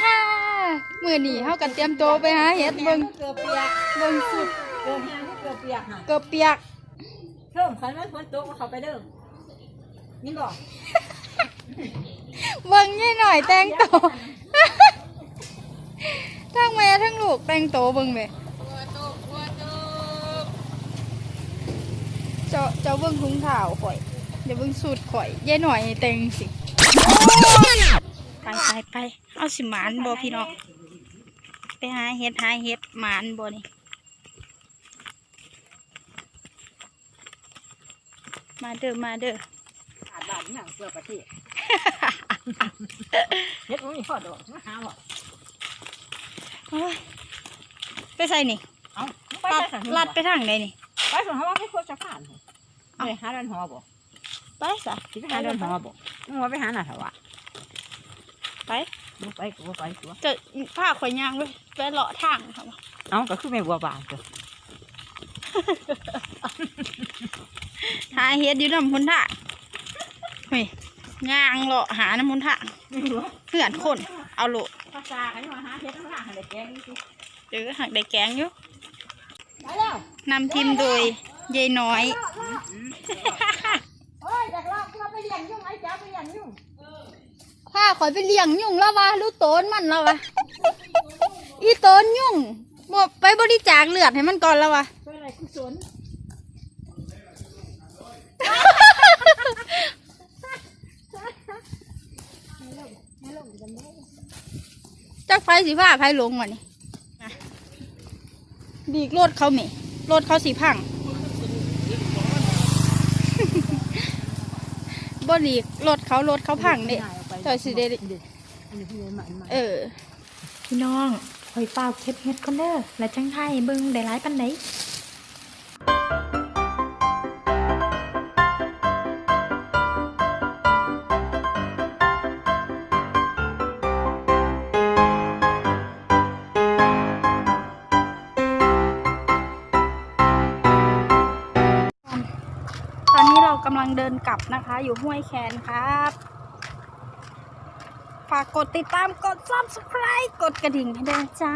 ค่ะมื้อนี้เฮาก็เตรียมตัวไปหาเห็ดเบิ่งเกลือเปียกเบิ่งสุดเกลือแห้งเกลือเปียกค่ะเกือบเปียกเพิ่มขันไว้ฝนตกเอาเขาไปเด้อนี่บอกเบิ่งยี่หน่อยแต่งตัวทั้งแม่ทั้งลูกแต่งตัวเบิ่งแม่เจ้าเจ้าเบิ่งถุงเท้าข่อยอย่าเบิ่งสูตรข่อยยายหน่อยแต่งสิ ไปไปไปเอาสิหมานบ่พี่น้องไปหาเห็ดหาเห็ดหมานบ่นี่มาเด้อมาเด้อขาดบาทนี่หนังเกลือประเทศเฮ็ดมันมีข้อดอกมาหาบ่โอ้ยไปใส่นี่เอ้าไปลัดใส่ลัดไปทางไหนนี่ไปส่งเขาว่าไม่ควรจะผ่านเอาไปหาเดินหอบ่ไปซะสิไปหาเดินหอบ่มึงว่าไปหาหน้าเถอะวะ ไปมึงไปกูบ่ไปตัวจะผ้าข่อยยางเลยไปเลาะทางค่ะเอ้าก็คือไม่บัวบานตัวหาเฮ็ดอยู่น้ำพุนทางเฮ้ยยางเลาะหาน้ำพุนทางไม่รู้เพื่อนคนเอาโลดภาษากันมาหาเฮ็ดข้างล่างให้ได้แกงนี่สิเดี๋ยวหักได้แกงอยู่ไปแล้วนำทีมโดยยายน้อย โอ้ยจากลอกเราไปเลี้ยงยุ่งไอ้จ้าไปเลี้ยงยุ่ง ผ้าข่อยไปเลี้ยงยุ่งแล้ววะรู้โตนมันแล้ววะอีโตนยุ่งบ่ไปบริจาคเลือดให้มันก่อนแล้ววะเป็นอะไรกุศลจักไฟสีผ้าไฟลงวะนี่ดีกรถเขาเหมรถเขาสีพังบ่ดีกรถเขารถเขาพังเด้ ต่อยสิเด้เออ พี่น้องคอยเฝ้าเก็บเฮ็ดก่อนเด้อแล้วจังไทยเบิ่งได้หลายปานใดตอนนี้เรากำลังเดินกลับนะคะ อยู่ห้วยแคนครับ ฝากกดติดตามกด subscribe กดกระดิ่งให้ด้วยจ้า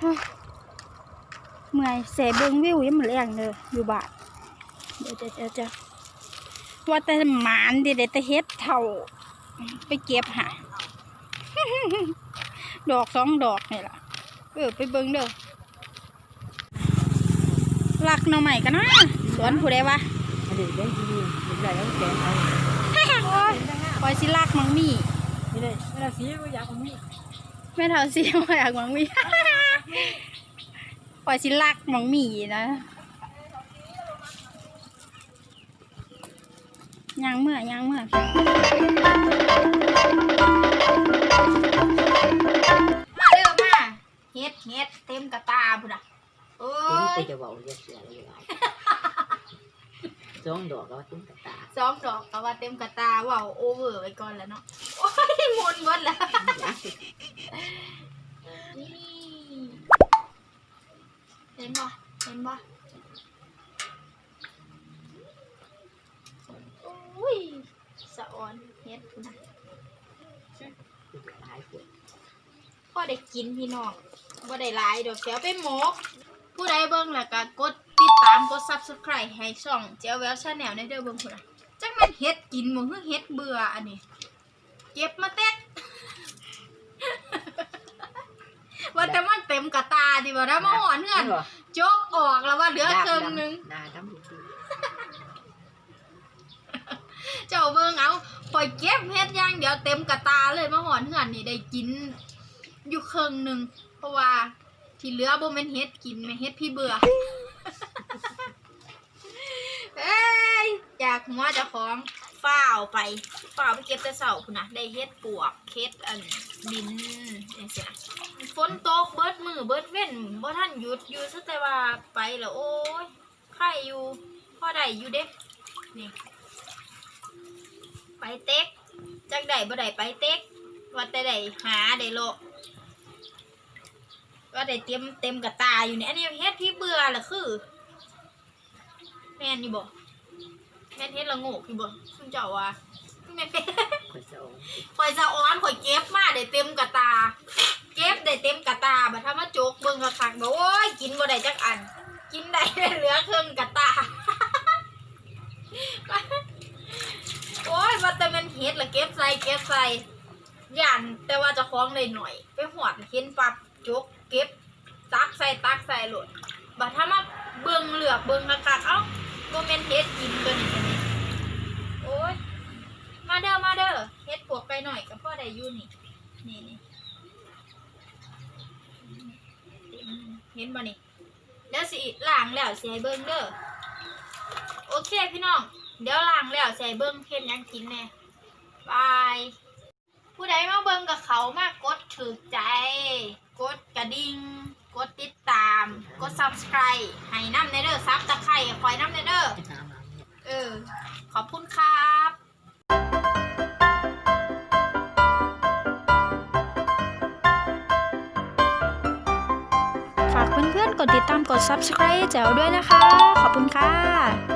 เฮ้ยเมื่อยเสเบิงวิวยังมือแรงเลยอยู่บ้านเดี๋ยวเดี๋ยวเดี๋ยวเดี๋ยวว่าแต่หมานเดี๋ยวแต่เฮ็ดเท่า ไปเก็บหาดอกสองดอกนี่ล่ะเออไปเบิงเด้อลักหน่อใหม่กันนะสวนผู้ใดวะอันนี้เป็นที่นี่เป็นไรแล้วแกงเอาโอ้ยปล่อยสิลักมังมี่ไม่ได้ไม่ได้สีก็อยากเอามีดแม่เท่าซีมาอยากมังมี่ปล่อยสิลักมังมี่นะยางเมื่อยางเมื่อมาเร็วมาเฮ็ดเฮ็ดเต็มกระตาพุ่นอะโอ้เห็นยก็จะบอกเรียกเสียเลยหลาย สองดอกก็ตุ้มกระตาสองดอกก็ว่าเต็มกระตาเว่าโอเวอร์ไปก่อนแล้วเนาะโอ้ยมวนหมดแล้วนี่เห็นบ่เห็นบ่อุ้ยสะออนเฮ็ดพุ่นนะหลายคนพ่อได้กินพี่น้องบ่ได้หลายดอกเสียวไปหมก ผู้ใดเบิ่งแล้วก็กด ติดตามกด Subscribe ให้ช่องเจ้าแววชาแนลในเด้อเบิ่งพุ่นน่ะจังแม่นเฮ็ดกินบ่คือเฮ็ดเบื่ออันนี้เก็บมาเต็กว่าแต่มันเต็มกระตาดิบ่ได้มาหอนเฮือนจกออกแล้วว่าเหลือครึ่งหนึงหน้าดำดูเจ้าเบิ่งเอาปล่อยเก็บเฮ็ดอย่างเดียวเต็มกระตาเลยมาหอนเหือนนี่ได้กิน อยู่ครึ่งหนึงเพราะว่าที่เหลือบ่แม่นเฮ็ดกินแม่เฮ็ดพี่เบื่อเอยากหัวเจ้าของฝ้าไปฝ้าไปเก็บแต่เสาพุ่นะได้เฮ็ดปวกเฮ็ดอันดินจังซี่นะฝนตกเบิดมือเบิดเว้นบ่ทันหยุดอยู่ซะแต่ว่าไปแล้วโอ้ยไข่อยู่พ่อได้อยู่เด้นี่ไปเต็กจักได้บ่ได้ไปเต็กว่าแต่ได้หาได้โลว่าได้เต็มเต็มกระตาอยู่เนี่ยอันนี้เฮ็ดพี่เบื่อล่ะคือ แม่นอยู่บ่ เฮ็เท็ดละโง่พี่บ่ซึ่งเจ้าว่คะอข่อยสะอ้อนข่อยเก็บมาได้เต็มกระตา เก็บได้เต็มกระตาบัดถ้ามาจกเบิ่งกระคักบ่โอ้ยกินบ่ได้จักอัน กินได้เหลือครึ่งกระตา โอ้ยว่าแต่มันเฮ็ดละเก็บใส่เก็บใส่ย่านแต่ว่าจะคล้องได้หน่อย ไปหอดเห็นปับโจกเก็บตักใส่ตักใส่หลุดบัดถ้ามาเบิ่งเหลือเบิ่งกระคักเอ้า นบ่นี่เดี๋ยวสิล้างแล้วสิให้เบิ่งเด้อโอเคพี่น้อง เดี๋ยวล้างแล้วสิให้เบิ่งเฮ็ดหยังกินแน่บายผู้ใดมาเบิ่งกับเขามากกดถือใจ กดกระดิ่งกดติดตาม กด subscribe ให้น้ำในเด้อซับตะไคร่คอยน้ำในเด้อเออ ขอบคุณครั เพื่อนๆ กดติดตามกด subscribe แจ๋วด้วยนะคะ ขอบคุณค่ะ